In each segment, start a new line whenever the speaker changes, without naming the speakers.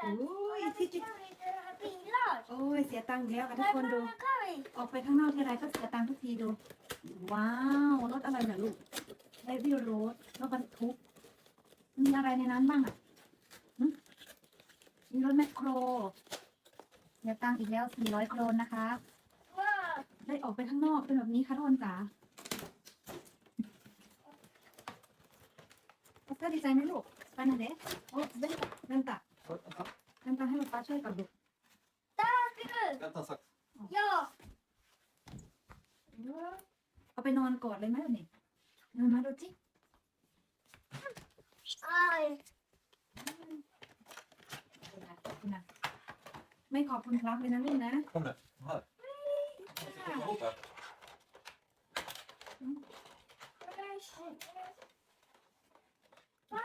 โอ้ยโอ้ยเสียตังค์อีกแล้วค่ะทุกคนดู ออกไปข้างนอกทีไรก็เสียตังค์ทุกทีดู ว้าวรถอะไรเนี่ยลูกเดวิลรถรถบรรทุก มีอะไรในนั้นบ้างอะหึมีรถแมคโครเสียตังค์อีกแล้วสี่ร้อยโครนนะคะ ได้ออกไปข้างนอกเป็นแบบนี้ค่ะทุกคนจ๋าก็ดีใจไหมลูกไปไหนเด็กโอ้เล่นเล่นตะเล่นตะให้ป๊าช่วยกับลูก
Vänta sax.
เอาไปนอนกอดเลยไหมแบบนี้นอนมาดูจินะไม่ขอบคุณครับเลยนะลูกนะ
Kom nu. Här. Jag ska ta ihop här.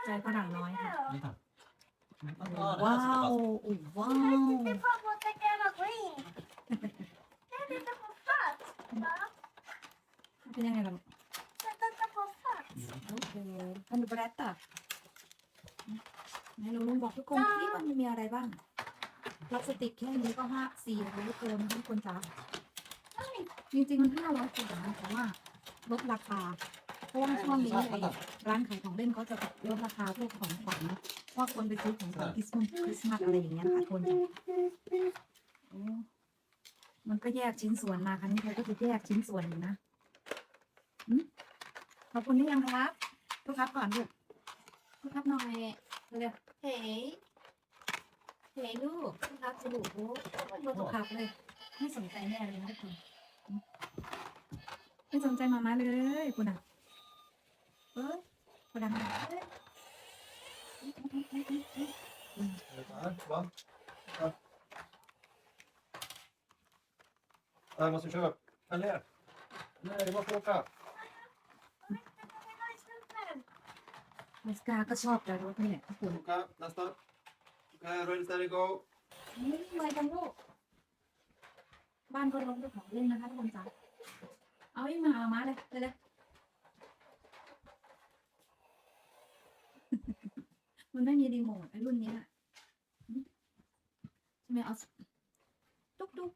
ใจฝรั่งน้อยค่ะ
Vänta.
ว้าวอุ้ยว้าวเป็นยังไงล่ะลูกโอเคอันดูแบรตต่ะไหนลุงลุงบอกทุกคนที่มันมีอะไรบ้างพลาสติกแค่นี้ก็ห้าสี่ร้อยโครนะทุกคนจ้าจริงๆมันห้าร้อยโครนะแต่ว่าลดราคาเพ ราะว่าช่วงนี้ไอ้ร้านขายของเล่นเขาจะลดราคาพวกของขวัญว่าคนไปซื้อของขวัญคริสต์มาสคริสต์มาสอะไรอย่างเงี้ยค่ะคนโอ้มันก็แยกชิ้นส่วนมาค่ะนี่เขาก็จะแยกชิ้นส่วนอยู่นะหึขอบคุณที่ยังครับทุกครับก่อนลูกทุกครับหน่อยเร็วๆเฮ้ยเฮ้ยลูกทุกครับจะลูกโอ้โหทุกครับเลย ไม่สนใจแม่เลยนะทุกคนหึไม่สนใจมาม่าเลยคุณอะเออคุณอะ
Här, va? Ja. Jag måste köpa. Eller? Nej, det var för att åka.
มิสกาก็ชอบแต่รถนี่แหละทุกคน
Åka, nästa. Okej, ready, steady, go.
นี่อะไรกันลูก บ้านก็ร้องด้วยของเล่นนะคะทุกคนจ้าเอาอีกมาเอามาเลยเลยเลย มันไม่มีรีโมทไอ้รุ่นเนี้ยใช่ไหมเอาตุ๊กตุ๊ก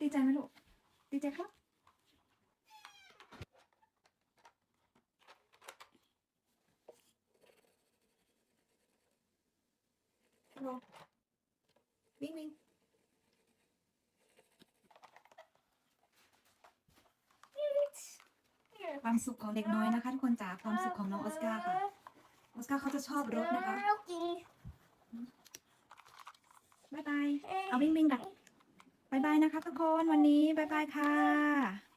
ดีใจไหมลูก ดีใจครับวิ่งวิ่ง ความสุขของเด็กน้อยนะคะทุกคนจ๋าความสุขของน้องออสการ์ค่ะออสการ์เขาจะชอบรถนะคะบายบายเอาวิ่งวิ่งกันบายบายนะคะทุกคนวันนี้บายบายค่ะ